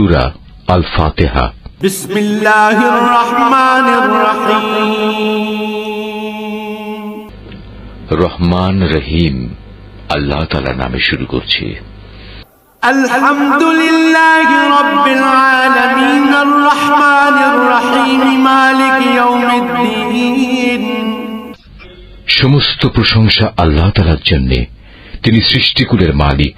সুরা আল ফাতেহা بسم الله الرحمن الرحيم রহমান রহিম আল্লাহ তালা নামে শুরু করছি الحمد لله رب العالمين الرحمن الرحيم مالك يوم الدين সমস্ত প্রশংসা আল্লাহ তালার জন্যে তিনি সৃষ্টিকুলের মালিক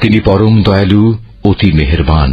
তিনি পরম দয়ালু অতি মেহেরবান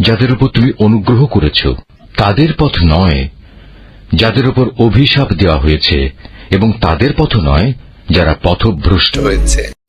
যাদের উপর তুমি অনুগ্রহ করেছ, তাদের পথ নয় যাদের উপর অভিশাপ দেওয়া হয়েছে, এবং তাদের পথ নয় যারা পথভ্রষ্ট হয়েছে।